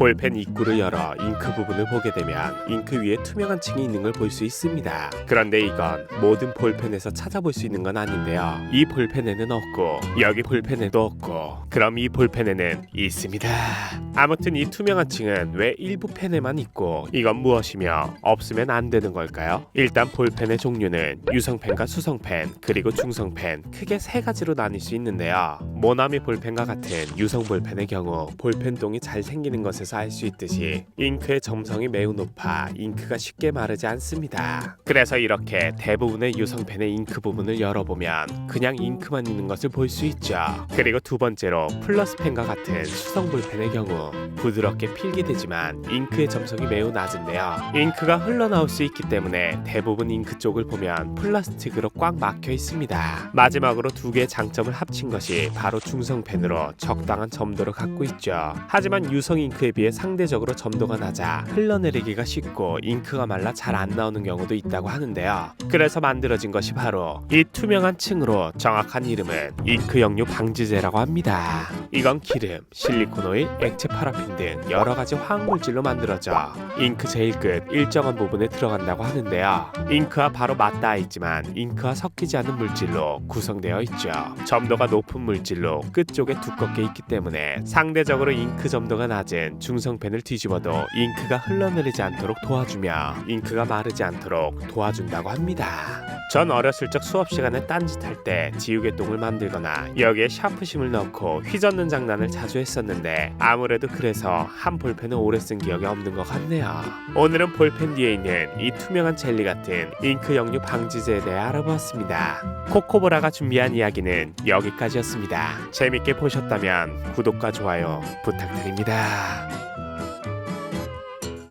볼펜 입구를 열어 잉크 부분을 보게 되면 잉크 위에 투명한 층이 있는 걸 볼 수 있습니다. 그런데 이건 모든 볼펜에서 찾아볼 수 있는 건 아닌데요. 이 볼펜에는 없고 여기 볼펜에도 없고 그럼 이 볼펜에는 있습니다. 아무튼 이 투명한 층은 왜 일부 펜에만 있고 이건 무엇이며 없으면 안 되는 걸까요? 일단 볼펜의 종류는 유성펜과 수성펜 그리고 중성펜 크게 세 가지로 나뉠 수 있는데요. 모나미 볼펜과 같은 유성 볼펜의 경우 볼펜동이 잘 생기는 것에서 알 수 있듯이 잉크의 점성이 매우 높아 잉크가 쉽게 마르지 않습니다. 그래서 이렇게 대부분의 유성펜의 잉크 부분을 열어보면 그냥 잉크만 있는 것을 볼 수 있죠. 그리고 두 번째로 플러스 펜과 같은 수성 볼펜의 경우 부드럽게 필기되지만 잉크의 점성이 매우 낮은데요. 잉크가 흘러나올 수 있기 때문에 대부분 잉크 쪽을 보면 플라스틱으로 꽉 막혀 있습니다. 마지막으로 두 개의 장점을 합친 것이 바로 중성펜으로 적당한 점도를 갖고 있죠. 하지만 유성 잉크에 비해 상대적으로 점도가 낮아 흘러내리기가 쉽고 잉크가 말라 잘 안 나오는 경우도 있다고 하는데요. 그래서 만들어진 것이 바로 이 투명한 층으로 정확한 이름은 잉크 역류 방지제라고 합니다. 이건 기름, 실리콘 오일, 액체 파라핀 등 여러 가지 화학 물질로 만들어져 잉크 제일 끝 일정한 부분에 들어간다고 하는데요. 잉크와 바로 맞닿아 있지만 잉크와 섞이지 않는 물질로 구성되어 있죠. 점도가 높은 물질로 끝 쪽에 두껍게 있기 때문에 상대적으로 잉크 점도가 낮은 중성 펜을 뒤집어 도 잉크가 흘러내리지 않도록 도와주며 잉크가 마르지 않도록 도와준다고 합니다. 전 어렸을 적 수업 시간에 딴짓할 때 지우개 똥을 만들거나 여기에 샤프심을 넣고 휘젓는 장난을 자주 했었는데 아무래도 그래서 한 볼펜을 오래 쓴 기억이 없는 것 같네요. 오늘은 볼펜 뒤에 있는 이 투명한 젤리 같은 잉크 역류 방지제에 대해 알아보았습니다. 코코보라가 준비한 이야기는 여기까지였습니다. 재밌게 보셨다면 구독과 좋아요 부탁드립니다.